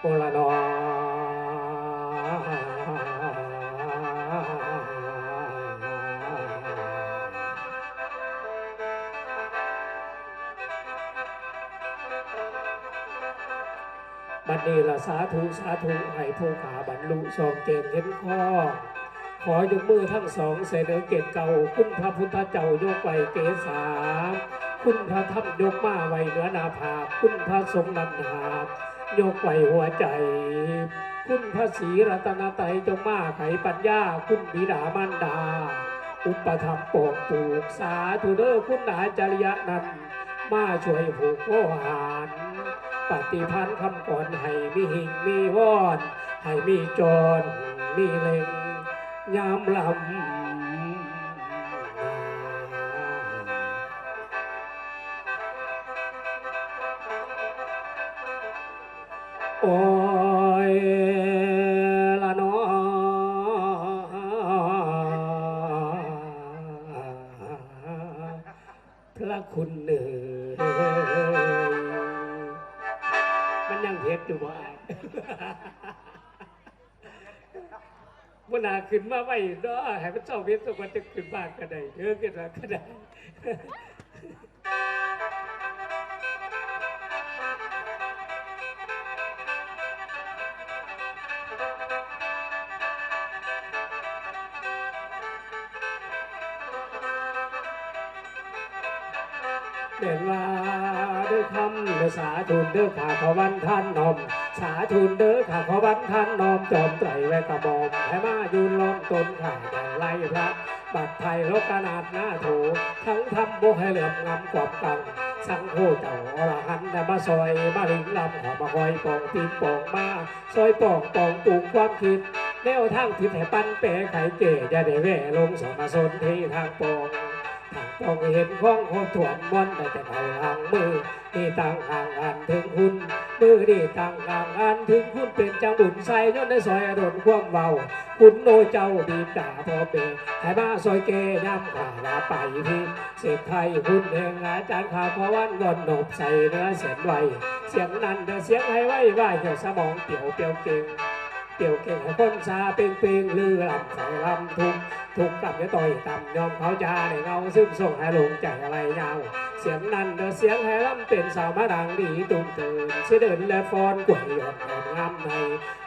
โอละนอบัดนี้ละสาธุสาธุให้ผู้ขาบรรลุสองเกณฑ์เห็นข้อ ขอยกมือทั้งสองเสนอเกตเก่า คุณพระพุทธเจ้ายกไว้เกศา คุณพระธรรมยกมาไว้เหนือนาผาคุณพระสงฆ์นำหายกไว้หัวใจ คุณพระศรีรัตนตรัยจงมาไขปัญญา คุณบิดามารดา อุปธรรมปกปลูกสาธุเด้อคุณอาจารยะนั้น มาช่วยผูกโอหารปฏิพันธ์คำก่อนให้มีหิงมีวอน ให้มีจรมีเล็งยามลำ เนาะให้พระเจ้าเวียนสักวันจะขึ้นบ้านก็ได้เด้อขึ้นมาก็ได้เด่นว่าด้วยคำเด้อสาธุนเด้อขาขวันท่านนอม สาธุนเด้อข้าขอวันท่านนอมจอมไตรไว้กระบอกให้มายืนล้อมตนข่าแต่ไล่พระบัดไทยรบขนาดหน้าโถทั้งทำโบให้เหลื่อมงำกวบกังสังโฆเจ้าอรหันต์มาซอยมาลิงลำขอมาคอยปองตีนปองมาซอยปองปองปลูกความคิดแนวทางทิศให้ปันเป๋ไข่เก๋จะได้แว่ลงสมาสนที่ทางปองทางปองเห็นของโคตรวนมอนได้แต่เขาหางมือนี่ต่างห่างอันถึงคุณ มือนี่ต่างห่างานถึงคุณเป็นจังบุญใส่ย้อนได้ซอยอดนความเบาคุณโนเจ้าดีด่าพอเปให้าซอยเกย่ำขาลาไปพี่เศษไทยคุณเองอาจารย์ข่าวพระวันก่อนหนบใส่เนื้อเสียงไวเสียงนั้นเดเสียงให้ไว้ไว้เหี่ยวสมองเปี่ยวเปียวเก่ง เกี่ยวเก่งให้คนซาเป่งเป่งลือลำใส่ลำทุกทุกกับจะต่อยต่ำยอมเขาจาในเงาซึมส่งให้ลงใจอะไรเงาเสียงนั้นเดอเสียงให้ลำเป็นสาวมาดังดีตุ้มเตือนเสดินและฟอนกวยหยดหอมงามใน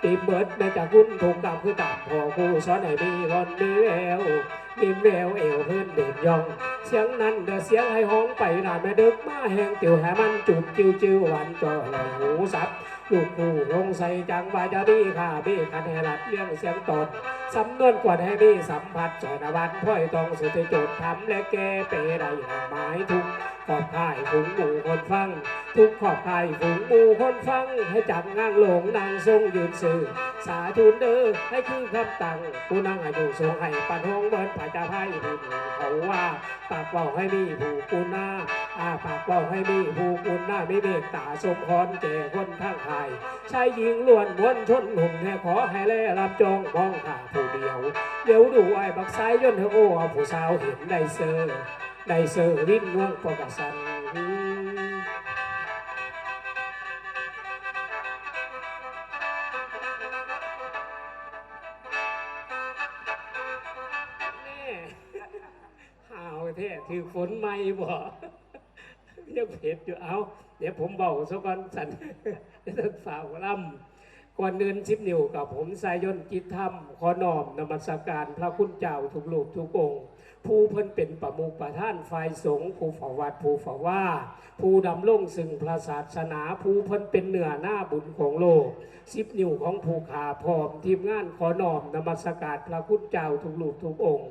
ตีเบิดแม่จากคุณทุกกับคือต่ำพอคู่สอนให้มีคนมีแววมีแววเอวพื้นเด่นยอง เสียงนั้นเดอเสียงให้ห้องไปนานแม่ดึกมาแหงเตียวแหมันจุบจิ้วจิ้วหวันจ่อไหลหูสับ ลูกผู้ลงใส่จังวาจะบี้ค่ะบีคันแห้รัดเรื่องเสียงตนสำนวนกว่าให้บีสัมผัสจอยนวันพ่อยตองสุดจุดทำและแกเปไรหมายทุก ขอบค่ายฝูงหมู่คนฟัง ทุกขอบค่ายฝูงหมู่คนฟัง ให้จับง้างหลงนางทรงยืนสื่อ สาธุเด้อให้คือคำตังกูนั่งให้ดูทรงให้ปันห้องเบิร์นผาจะไพ่ดินเขาว่าปากบอกให้มีผู้กุณาอาปากบอกให้มีผู้กุณาไม่เมตตาสมพรแก่คนทั้งหายชายหญิงล้วนม้วนชนหนุ่มแห่ขอให้แลรับจองมองข้าผู้เดียว เดี๋ยวดูไอ้บักซ้ายย่นเธอโอ้ผู้สาวเห็นได้เซอ ได้เซอร์วินวงปกสันห่าวแท้ถือฝนไม่บ่ยังเผ็ดอยู่เอา เดี๋ยวผมเบาซะก่อนสันจะฝ่าวล่ำ ก่อนเดินชิบนิ้วกับผมสายยนจิตธรรม ขอนอมนมัสการพระคุณเจ้าทุกลูกทุกองค์ ผู้เพิ่นเป็นประมุขประท่านฝ่ายสงฆ์ผู้ฝ่าวัดผู้ฝ่าว่า ผู้ดำรงซึ่งพระศาสนาผู้เพิ่นเป็นเหนือหน้าบุญของโลกสิบนิ้วของผู้ขาพร้อมทีมงานขอนอมนมัสการพระคุณเจ้าทุกลูกทุกองค์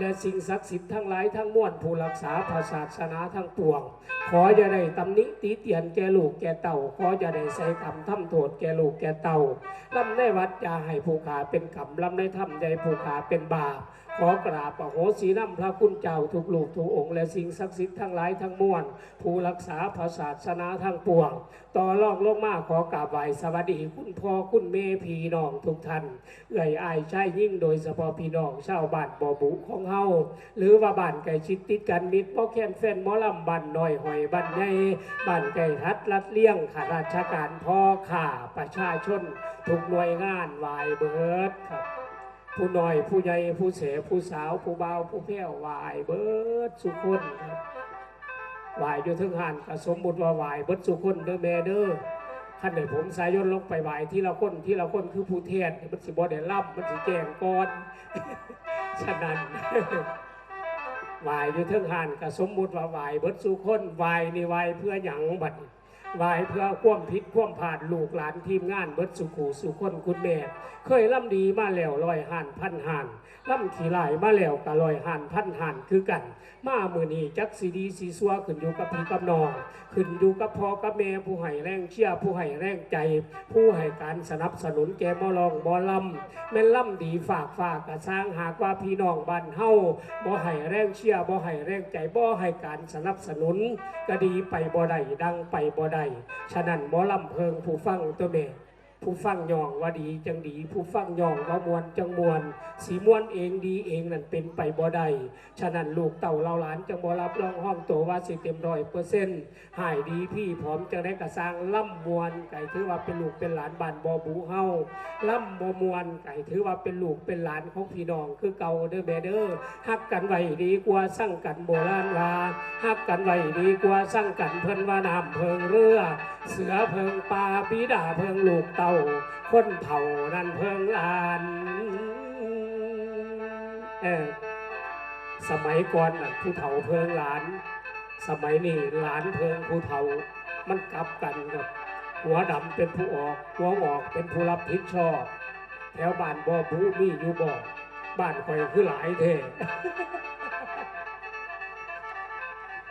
และสิ่งศักดิ์สิทธิ์ทั้งหลายทั้งมวลผู้รักษาพระศาสนาทั้งปวง ขออย่าได้ตำหนิตีเตียนแก่ลูกแก่เต่า ขออย่าได้ใส่คำทำโทษแก่ลูกแก่เต่าลำในวัดอย่าให้ผู้ขาเป็นกรรมลำในถ้ำใหญ่ผู้ขาเป็นบาป ขอกราบปโหสีน้ำพระคุณเจ้าทุกลูกทุกองค์และสิ่งศักดิ์สิทธิ์ทั้งหลายทั้งมวลผู้รักษาพระศาสนาทั้งปวง ต่อรองลงมาขอกราบไหว้สวัสดีคุณพ่อคุณแม่พี่น้องทุกท่านเอ่ยอายใช่ยิ่งโดยเฉพาะพี่น้องชาวบ้านบ่อบุของเฮาหรือว่าบ้านไก่ชิดติดกันมิตรพ่อแค้นแฟนหมอลำบ้านน้อยหอยบ้านใหญ่บ้านไก่ทัดลัดเลี้ยงข้าราชการพ่อข่าประชาชนทุกหน่วยงานวายเบิดครับ ผู้น้อยผู้ใหญ่ผู้เสผู้สาว ผู้เบาผู้แพ้ววายเบิดสุขคนวายอยู่เทึงหันสมมุติว่าวายเบิดสุขคนเด้อแม่เด้อขันไหนผมสายย่นลงไปวายที่ละคนที่ละคนคือผู้เทศมันสิบ่ได้ล่ำมันสิแจงก่อนฉะนั้นวายอยู่เทึงหันสมมุติว่าวายเบิดสุขคนวายนี่วายเพื่อหยังบัดนี้ วายเพื่อความผิดความผ่านลูกหลานทีมงานเบิดสุขูสุคนคุณแม่ เคยล่ำดีมาแล้วลอยหันพันหันล่ำขี่ลายมาแล้วกะลอยหันพันหันคือกัน มามือนี้จักสีดีสีสัวขึ้นอยู่กับพี่กับน้องขึ้นอยู่กับพ่อกับแม่ผู้ให้แรงเชื่อผู้ให้แรงใจ ผู้ให้การสนับสนุนแกมอลองบอลำแม่นล่ำดีฝากฝากกะสร้างหากว่าพี่น้องบ้านเฮาบ่ให้แรงเชื่อบ่ให้แรงใจบ่ให้การสนับสนุนก็ดีไปบ่ได้ดังไปบ่ได้ฉะนั้นหมอลำเพิงผู้ฟังตัวเม ผู้ฟังย่องว่าดีจังดี ผู้ฟังย่องว่ามวนจังมวนสีมวนเองดีเองนั่นเป็นไปบ่ได้ฉะนั้นลูกเต่าเราหลานจังบ่รับรองห้องตัวว่าสิเต็มร้อยเปอร์เซ็นต์หายดีพี่พร้อมจะได้กระสร้างล่ำมวนไก่ถือว่าเป็นลูกเป็นหลานบ้านบ่บูเฮาล่ำบ่มวนไก่ถือว่าเป็นลูกเป็นหลานของพี่น้องคือเก่าเด้อแม่เด้อฮักกันไว้ดีกว่าสั่งกันโบราณว่าฮักกันไว้ดีกว่าสั่งกันเพิ่นว่าน้ำเพิงเรือ เสือเพิงปลาปีดาเพิงลูกเต่าคนเผ่านั่นเพิงลานเออสมัยก่อนน่ะผู้เฒ่าเพิงหลาน สมัยนี้หลานเพิงผู้เฒ่ามันกลับกันกับหัวดำเป็นผู้ออก หัวงอกเป็นผู้รับผิดชอบ แถวบ้านบ่อบูมีอยู่บ่อบ้านคอยคือหลายเท่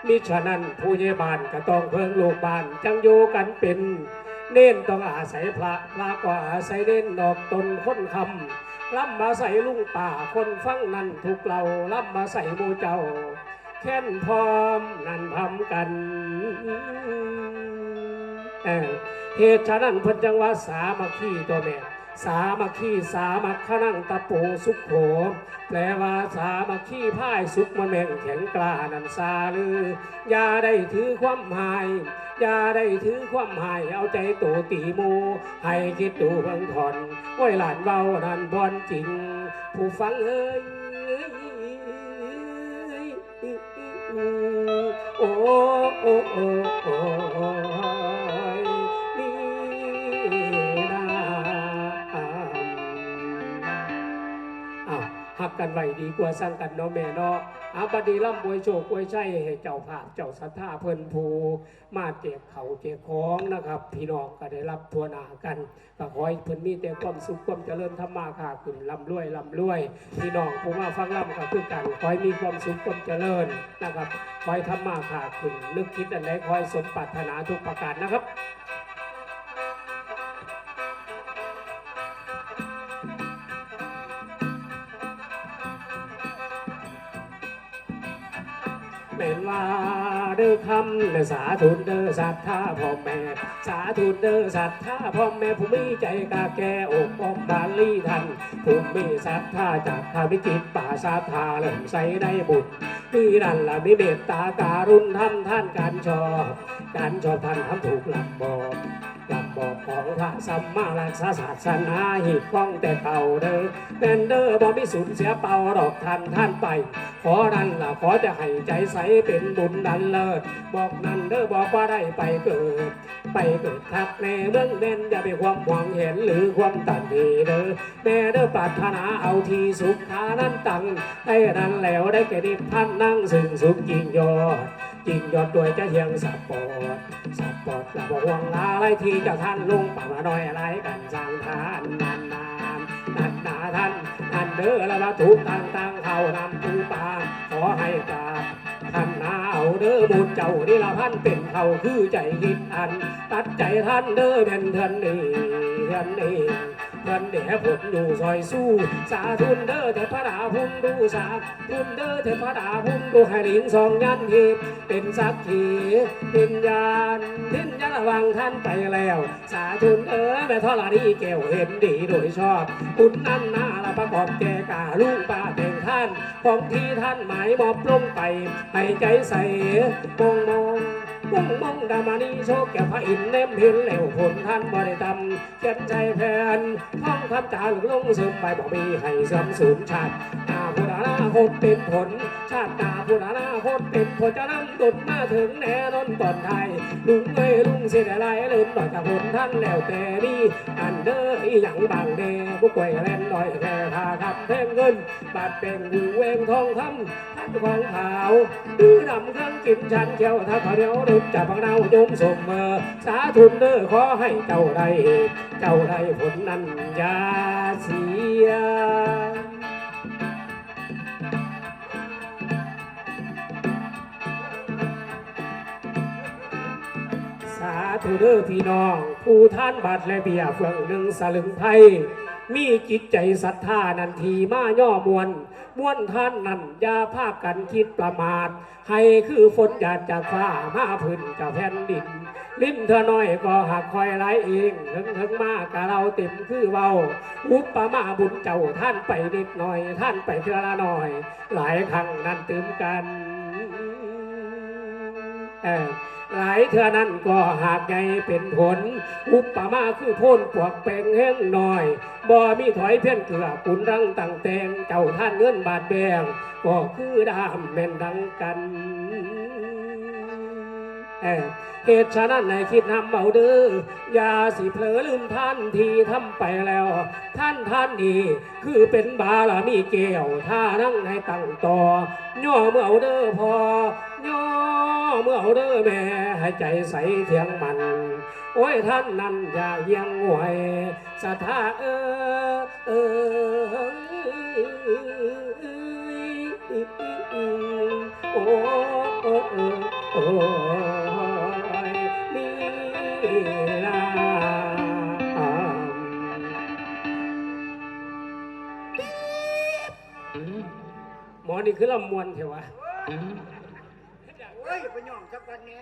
มิฉะนั้นผู้ใหญ่บ้านก็ต้องเพิ่งลูกบ้านจังอยู่กันเป็น เน้นต้องอาศัยพระพระก็อาศัยเน้นดอกตนคนคำล่ำมาใส่ลุงป่าคนฟังนั่นทุกเราล่ำมาใส่โมูเจ้า แค้นพร้อมนั่นทำกันเเหตุฉะนั้นพันจังว่าสามาขี้ตัวแม่ สามัคคีสามัคขนังตะปูสุขโข แปลว่าสามัคคีพ่ายสุขมันแม่งแข็งกล้านันซาลือ อย่าได้ถือความหาย อย่าได้ถือความหาย เอาใจโตตีหมู ให้คิดดูเพิ่งถอนโอ้ยหลานเบานันบอนจริง ผู้ฟังเอ้ยโอ้โอ้โอ้โอ้ หักกันไว้ดีกว่าสร้างกันเนาะแม่เนาะอาบดีร่ำบวยโชคบวยชัยให้เจ้าภาพเจ้าศรัทธาเพิ่นภูมาเจ็บเขาเจ็บของนะครับ พี่น้องก็ได้รับทัวนากันก็ขอให้เพิ่นมีแต่ความสุขความเจริญธรรมาค่าขึ้นลำรวยลำรวย พี่น้องผู้มาฟังล่ำก็คือกันขอให้มีความสุขความเจริญนะครับขอให้ธรรมาค่าขึ้นนึกคิดอันใดขอให้สมปรารถนาทุกประการนะครับ เด้อคำเด้อสาธุเด้อศรัทธาพ่อแม่ สาธุเด้อศรัทธาพ่อแม่ผู้มีใจกาแก่อกป้องบาลีทันผู้มีศรัทธาจากข้าวิจิตป่าศรัทธาเริ่มใสได้บุญมีดันละมีเมตตาการุณทำท่านการชอบการชอบท่านทำถูกหลักบอกหลัก บอกของพระสัมมาลักษศาสนาหิบฟ้องแต่เก่าเด้อแมนเดอร์บ่มีสูญเสียเป่าดอกท่านท่านไป ขอนั่นละขอจะให้ใจใสเป็นบุญดันเลิศบอกนั่นเด้อบอกว่าได้ไปเกิด ไปเกิดทักในเมืองเด่นอย่าไปความหวังเห็นหรือความตันดีเด้อแม่เด้อปรารถนาเอาที่สุขานั้นตังให้นั้นแล้วได้แก่นิพพานนั่งซึ่งสุขยิ่งยอด ยิ่งยอดด้วยจะเฮียงสับปอดสับปอดและบอกห่วงอะไรที่เจะท่านลุงป่ามาน้อยอะไรกันสร้างทานนานนานนานนาท่านท่านเด้อและวัตถุต่างๆเขานำปูปลาขอให้กาท่านนาเอาเด้อบุญเจ้านี่ละพันเป็นเขาคือใจคิดอัน ตัดใจท่านเด้อเป็นเทือนนี่เทือนนี่ เงินเดี๋ยวผลอยู่ซอยสู้ สาธุนเด้อเทพระดาพุ่มดูสาธุนเด้อเทพระดาพุ่มดูให้ลิงสองยันทีเป็นสักขีวิญญาณทิ้นยาระวังท่านไปแล้ว สาธุนเด้อแม่ทอลาดีแก้วเห็นดีโดยชอบคุณนั่นนาละประกอบแกกาลูกป้าแต่งท่าน ของที่ท่านหมายมอบลงไปให้ใจใส่มองมอง วังมังกามานีโชคแก่พระอินทร์เล่มพินเหลวผลท่านบริตรรมเขียนใจแทนท่องคำจาหรือลงซึมไปบอกมีให้ซ้ำสูญชาติอาพุทธานาคตเป็นผลชาติตาพุทธานาคตเป็นผลจะนำตุนมาถึงแน่นอนก่อนไทยลุงเอ้ยลุงเสียอะไรลืมต่อยกับผลท่านแล้วแต่นี่อันเดอร์อีหยังบางเดผู้ป่วยแล่นลอยแค่ทาคำแพงเงินบาดเป็นหูเวงทองคำท่านของขาวดื้อดำเครื่องกินชันเขียวถ้าเขาเดียวดึกจับบังเนาโยมสมเมอสาธุนเด้อขอให้เจ้าได้เจ้าได้ผลนั้นย่าเสีย ธุเด้อพี่น้อง ผู้ท่านบาดและเบียเฟืองหนึ่งสลึงไทย มีจิตใจศรัทธานันทีมาย่อมวลมวลท่านนั่นยาภาคกันคิดประมาท ให้คือฝนหยาดจากฟ้ามาพื้นกับแผ่นดิน ลิ้นเธอน้อยก็หักคอยไหลเองถึงถึงมากกะเราเต็มคือเบาอุปมาบุญเจ้าท่านไปนิดหน่อย ท่านไปเทือละหน่อย หลายครั้งนั่นตื่มกันเออ หลายเท่านั้นก็หากไงเป็นผล อุปมาคือโพ่นปวกแปลงแห้งหน่อย บ่มีถอยเพี้ยนเกลือปุนรังต่างแตงเจ้าท่านเงินบาทแบงก็คือดามแม่นดังกัน เออเหตุฉะนั้นในคิดนำเอาเด้ออย่าสิเผลอลืมท่านที่ทำไปแล้ว ท่านท่านนี้คือเป็นบารมีเกี่ยวท่านั่งให้ตั้งต่อย่อเมื่อเอาเด้อพอย่อเมื่อเอาเด้อแม่ให้ใจใสเทียงมัน โอ้ยท่านนั้นอย่าเยี่ยงหวยสถาเออเออโอ้โอ้โอ้ หมอนี่คือลำมวนเถอะวะเฮ้ยไปย่องจักวันแน่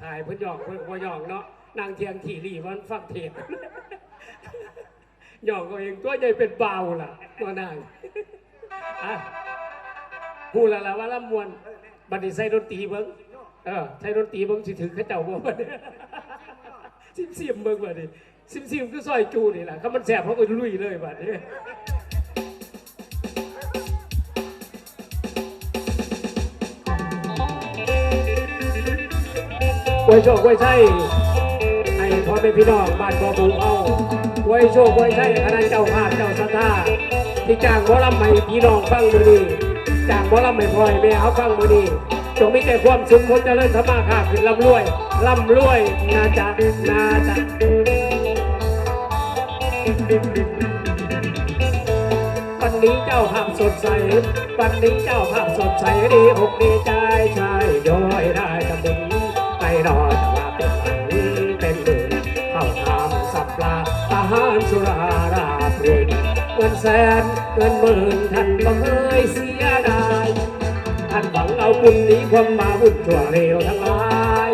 ถ่ายเพื่นหยอกเพื่นบ่หยอกเนาะนางเทียงขี่รีมันฟังเทศหยอกก็เองตัวใหญ่เป็นเบาล่ะตัวนางอะพูดแล้วล่ะว่าลำมวนบัดนี้ใส่ดนตรีเบิ้งเออใส่ดนตรีเบิ้งสิถือเข้าเจ้าบ่บัดนี้ซิมซิมๆเบิ้งบัดนี้ซิมซิมๆคือซอยจูนี่แหละถ้ามันแสบเขาก็ลุยเลยบัดนี้ ว้โชคไว้ใช่ให้พ่อแม่พี่น้องบ้านบ่อบุงเอาไว้โชคไว้ใช่คณะเจ้าภาพเจ้าสัทธาที่จ้างหมอลำให้พี่น้องฟังมือดีจ้างหมอลำให้พ่อยแม่เอาฟังมือดีจงมีแต่ความสุขผลเจริญธรรมาค่าขึ้นร่ำรวยร่ำรวยนาจะนาจะวันนี้เจ้าภาพสดใสวันนี้เจ้าภาพสดใสดีอกดีใจชายย้อยได้ทำบุญไป รอจะมาเป็นหลังเป็นหมื่นเข้าทำสับปลาอาหารสุราราตรีเงินแสนเงินหมื่นท่านก็เคยเสียดายท่านหวังเอาบุญนี้ความมาบุญชั่วเร็วทั้งหลาย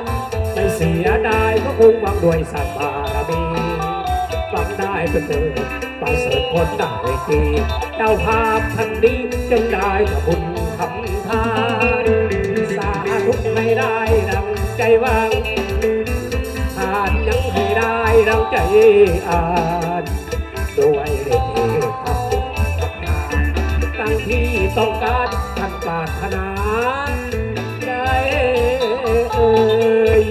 ไม่เสียดายก็คงหวังด้วยสัตบารมีฟังได้ก็เกิดประเสริฐพ้นได้กีเจ้าภาพท่านนี้จึงได้กับบุญคำทานสาธุให้ได้ดัง ใจหวางทานยังให้ได้ดังใจอ่านด้วยเดชธรรมตั้งที่ต้องการท่านปรารถนาได้เอ่ย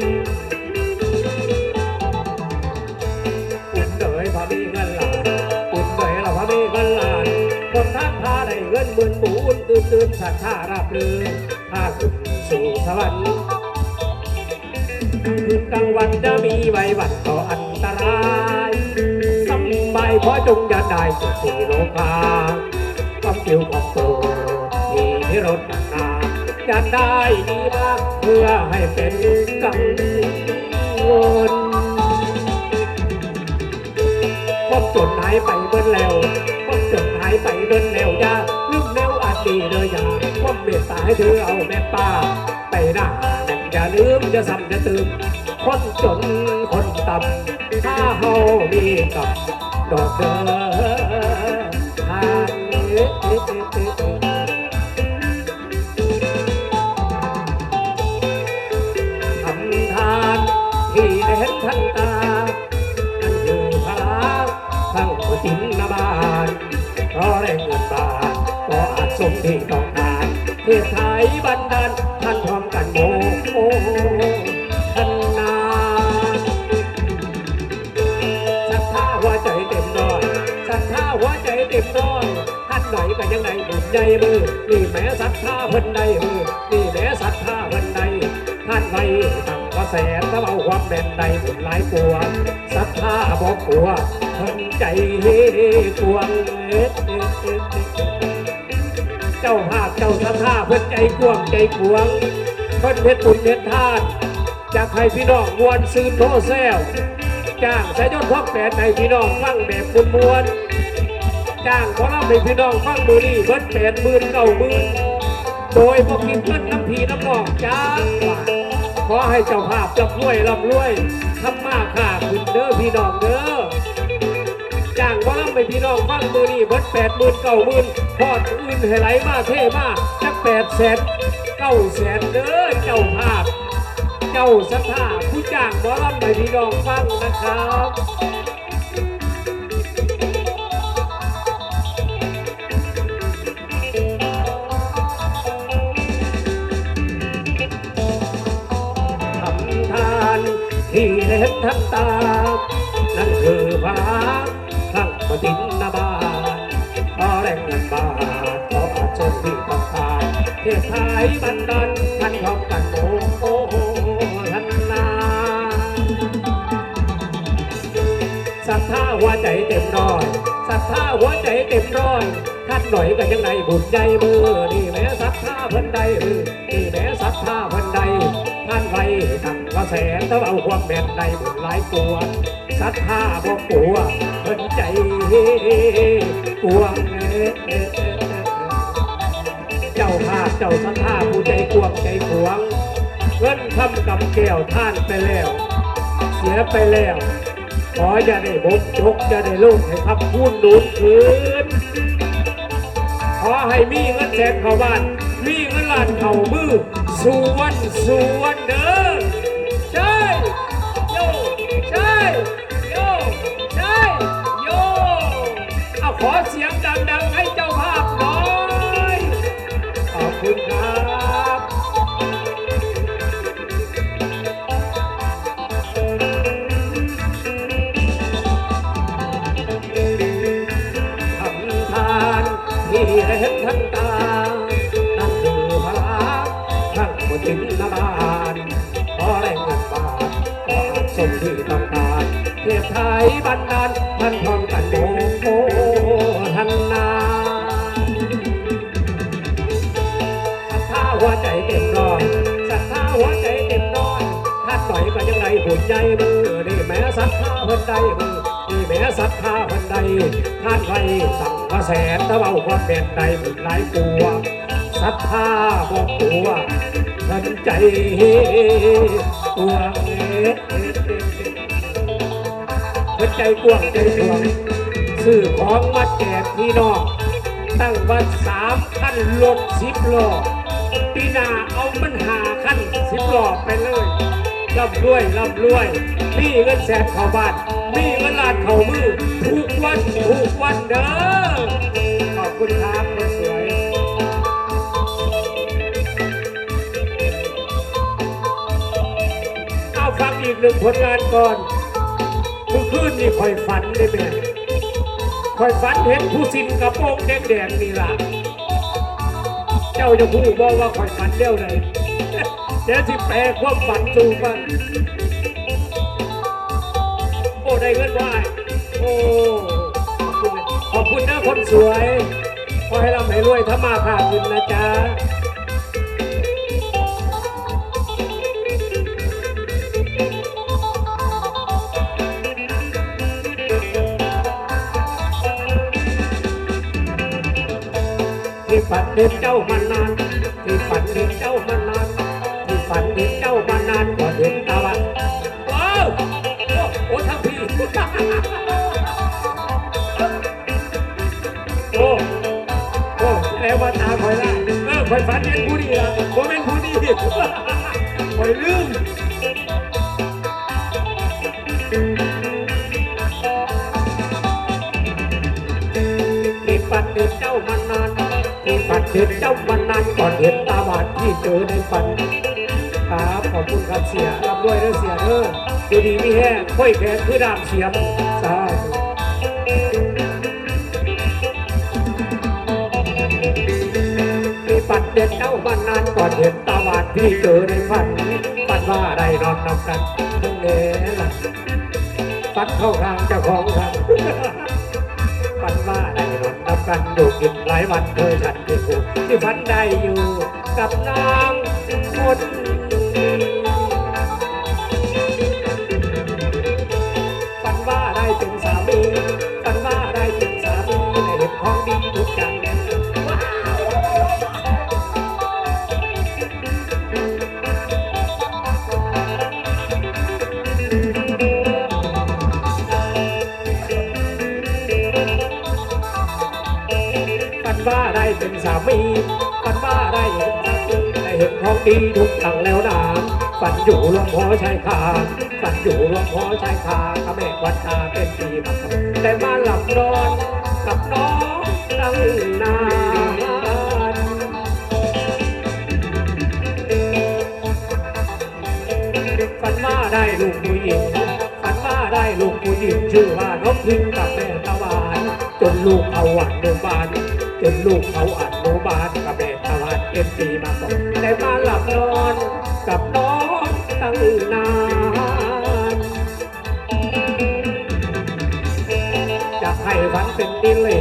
อุ่นเดยพอมีเงินหลานอุ่นเดยเราพอมีเงินหลานคนทักพาได้เงินหมื่นหมุนตื่นตื่นสัทธาราบรื่นพาขึ้นสู่สวรรค์ คืนกลางวันจะมีไว้วันต่ออันตรายสำบายพราะจงอย่าได้สุดที่โลกาความเกี่ยวความโตมีที่รถนานๆอย่าได้ดีมากเพื่อให้เป็นกังวลพบจนหายไปเบิ้นแล้วความจนหายไปเบิ้นแล้วยาลืมแนวอดีตเลยอย่าความเมตตาให้เธอเอาแม่ป้าไปหน้า ลืมจะซ้ำจะตื่มคนจนคนต่ำถ้าเฮามีกับดอกเดอทางทำทานที่ได้เห็นทันตานั่นคือพระทั้งจินนาบานเพราะได้เงินบาทก็อาจสมที่ต้องการเพื่อไทยบันดาล หัวใจเต็มร้อยท่านไหนก็ยังไงบุญใหญ่มือนี่แม้ศรัทธาเพิ่นใดมือนี่แม้ศรัทธาเพิ่นใดท่านไว้ตั้งกระแสนถ้าเอาความแม่นใดบุญหลายกลัวศรัทธาบอกกลัวเพิ่นใจเอ็ดเอ็ดเจ้าภาเจ้าศรัทธาเพิ่นใจกวงใจกวงเพิ่นเพชรบุญเพชรทานจากให้พี่น้องมวนซื้อโตแซวจ้างสายยนต์พ่อแปดให้พี่น้องฟังแบบมวลมวน จ้างขอรับให้พี่น้องฟังมือนี่เพิ่นแปดหมื่นเก้าหมื่นโดยพวกกินเพื่อนน้ำพีน้ำนองจ้าขอให้เจ้าภาพจะรวยร่ำรวยทำมาค่าขึ้นเด้อพี่น้องเด้อจ้างว่าไปพี่น้องฟังมือนี่เบิดแปดหมื่นเก้าหมื่นพอดอื่นให้ไหลมาเท่มาจักแปดแสนเก้าแสนเด้อเจ้าภาพ เจ้าสัทธาผู้จ้างบอลำไปพี่น้องฟังนะครับ ที่เห็นทันตา นั่นคือพระทั้งปฏินนาบาลขอแรงเงินบาทขออาชนที่ต้องการเทพไทยบันดาลท่านพร้อมกันโอ้โอ้ท่านนาศรัทธาหัวใจเต็มร้อยศรัทธาหัวใจเต็มร้อยท่านหน่อยกันยังไงบุญใจมือนี่แม้ศรัทธาเพิ่นใดเออ ตั้งกระแสนถ้าเอาความแม่นในบุญหลายตัวศรัทธาบ่กลัวเพิ่นใจกวงเจ้าภาพเจ้าศรัทธาผู้ใจกวงใจขวงเงินคำกำแก้วท่านไปแล้ว เสียไปแล้ว ขออย่าได้บกจกอย่าได้ลูกให้คำพูดดูดคืนขอให้มีเงินแสนเข้าบ้าน มีเงินล้านเข้ามือ สู่วันสู่วันเด้อ เทพไทยบันดาลท่านพร้อมกันโมโมทันนาศรัทธาหัวใจเต็มร้อยศรัทธาหัวใจเต็มร้อยท่านหน่อยก็ยังไงบุญใจมือนี่แม้ศรัทธาเพิ่นใดมือนี่แม้ศรัทธาพันใดท่านไว้สั่งกระแสนถ้าเอาความแม่นใดบุญหลายกลัวศรัทธาบอกกลัวทันใจกวเอ๊ะ ใจกวงใจกวงซื้อของมาแจกพี่น้องตั้งว่าสามขั้นรถสิบล้อปีนาเอามันหาขั้นสิบล้อไปเลยร่ำรวยร่ำรวยมีเงินแสนเข้าบ้านมีเงินล้านเข้ามือทุกวันทุกวันเด้อขอบคุณครับคนสวยเอาฟังอีกหนึ่งผลงานก่อน มื่อคืนนี่คอยฝันได้ไหมคอยฝันเห็นผู้สินกระโปรงแดงๆนี่ล่ะ เจ้าจะพูดบอกว่าคอยฝันเดียวเลยเดี๋ยวสิแปลความฝันสู่ฟังโอ้ได้เงินไหวโอ้ขอบคุณนะคนสวย ขอให้เราให้รวยถ้ามาค่าขึ้นนะจ๊ะ เห็นเจ้ามานานที่ฝันเห็นเจ้ามานานที่ฝันเห็นเจ้ามานานก่อนเห็นตะวันว้าวโอ้โอ้ทั้งพี่โอ้โอ้แล้วว่าตาคอยละเออคอยฝันเห็นผู้ดีละผมเป็นผู้ดีคอยลืม ที่ฝันเห็นเจ้ามานานก่อนเห็นตาหวานที่เจอในฝันครับขอบคุณครับเสียรับด้วยเด้อเสียเด้ออยู่ดีมีแห้งค่อยแขนคือดามเสียมสาธุที่ฝันเห็นเจ้ามานนานก่อนเห็นตาหวานที่เจอในฝันฝันว่าได้นอนนำกันมึงเอ๋ล่ะฝันเข้าทางเจ้าของทาง กันอยู่กินหลายวันเคยฉันที่ผูที่ฝันได้อยู่กับนางคนามีฝันว่าได้เป็นสามีได้เห็นของดีทุกอย่างแล้วนะฝันอยู่หลวงพ่อชายคาฝันอยู่หลวงพ่อชายคาพระแม่วัดตาเป็นปีมาแต่มาหลับนอนกับน้องตั้งนานฝันว่าได้ลูกผู้หญิงฝันว่าได้ลูกผู้หญิงชื่อว่านกพิงกับแม่ตะวานจนลูกเขาอันุบาลจนลูกเขาอันุ อยากให้ฝันเป็นดินหลี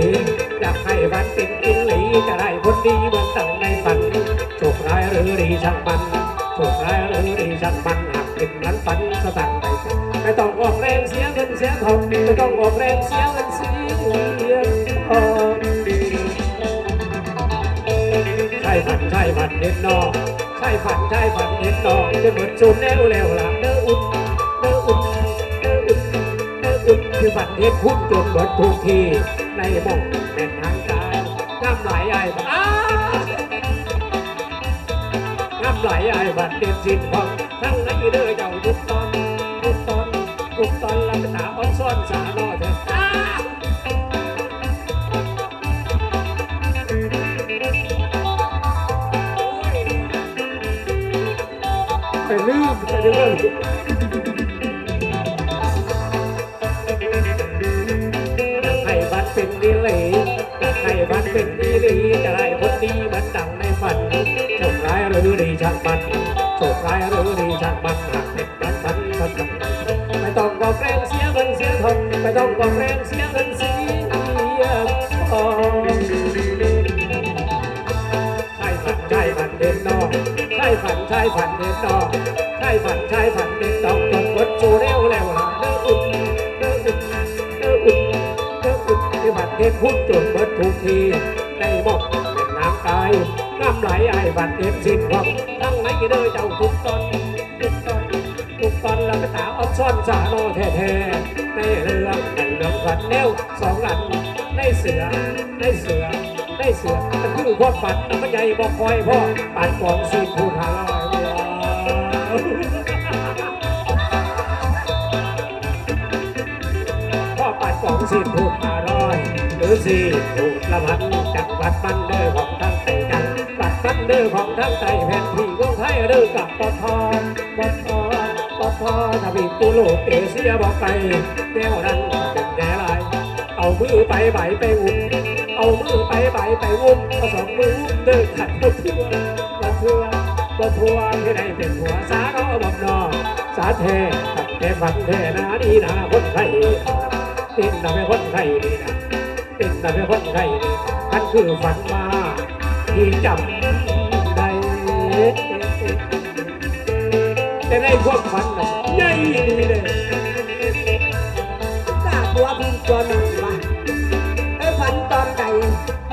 อยากให้ฝันเป็นดินหลีจะได้คนดีเหมือนตั้งในฝันโชคร้ายหรือดีช่างมันถูกร้ายหรือดีช่างมันหากเป็นนั้นฝันก็ตั้งไปไม่ต้องออกแรงเสียเงินเสียทองไม่ต้องออกแรงเสียเงินเสียทองใช่ฝันใช่ฝันเด็ดนอใช่ฝันใช่ฝันเด็ดนอจะเหมือนซูนแนวแล้วหล่ะเด้ออุ่น คือฝันเด็ดพุ่นจนเบิดทุกทีในหมองแม่นทางกายน้ำไหลไอ้อ้าน้ำไหลไอ้บัดเด็ดสิ้นพองทั้งในเด้อเจ้าทุกตอนทุกตอนทุกตอนลับตาอ่อนซ้อนสาโนเถอะไปลืมไปลืมอยากดเป็นดีจะได้คนดีมือนดังในฝันโชคร้ายหรือดีช่างมันโชคร้ายหรือดีช่างมันหากเป็นนั้นฝันก็จำไม่ต้องกอกแรงเสียเงินเสียทองไม่ต้องกอกแรงเสียเงินเสียทองใช่ฝันใช่ฝันเด่นนอกใช่ฝันใช่ฝันเด่นนอกใช่ฝันใช่ฝันเด่น ที่บัดเด็ดพุ่งจนเบิดทุกทีได้บอกเป็นน้ำกายน้ำไหลไอ้บัดเด็ดสิ้นหวังทั้งไหนเด้อเจ้าทุกตอนทุกตอนทุกตอนแล้วก็ตาอดซ่อนสาโนแท้ๆในเรื่องในเรื่องฝันแนวสองอันในเสือในเสือในเสือมันคือความฝันมันใหญ่บอกคอยพ่อปานกองสีคูหาลอยพ่อปานกองสีคูหาลอย อสีถูกละพันจากวัดบันเดอร์ของทั้งไตกันบัดบันเดอร์ของทั้งไตแผ่นที่วงไทยเด้อกับปทปทปทถ้าบิดตุโลกเอเชียบอกไปแนวนั้นเป็นแง่ไรเอามือไปใบไปอุ้มเอามือไปใบไปอุ้มเอาสองมืออุ้มเดินขัดก็ทั่วก็ทั่วก็ทั่วที่ไหนเป็นหัวสาเนาบอกนอสาแท้ขัดแท้ฝันแท้นาดีนาคนไทยติดนาเป็นคนไทยดีนะ เป็นแต่เรื่องคนใดมันคือฝันมาที่จำได้แต่ในพวกฝันใหญ่เลยตาตัวพิงตัวนั่งมาไอ้ฝันตอนใด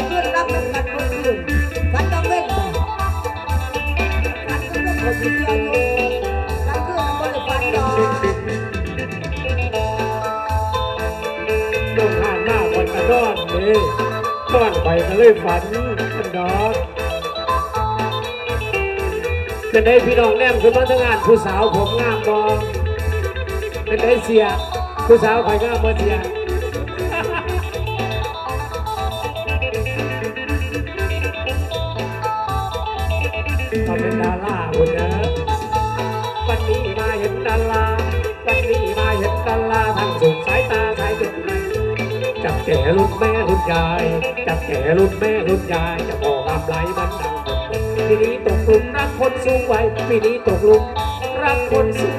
เพื่อนรับกันกันเมื่นฝันต้องเว้นปฝันต้องเว้นคนเดียว ดอนนี่นอนไปก็เลยฝันมันดอกเป็นได้พี่น้องแนมคือมาทำงานผู้สาวผมงามบอเป็นได้เสียผู้สาวคอยงามบ่เสียก็เป็นดาราคนเนะ จับแก่รุ่นแม่รุ่นยายจับแก่รุ่นแม่รุ่นยายจะบอกอำไรมันดังปีนี้ตกหลุมรักคนสูงวัยปีนี้ตกหลุมรักคนสูง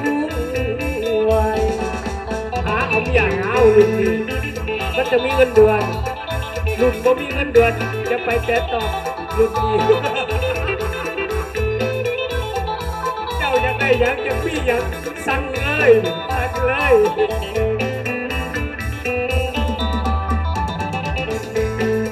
วัยหาเอาอย่างเอารุ่นนี้มันจะมีเงินเดือนรุ่นบ่มีเงินเดือนจะไปแต่ต่อรุ่นนี้เจ้าอยากได้ยังจะมีหยังสั่งเลยสั่งเลย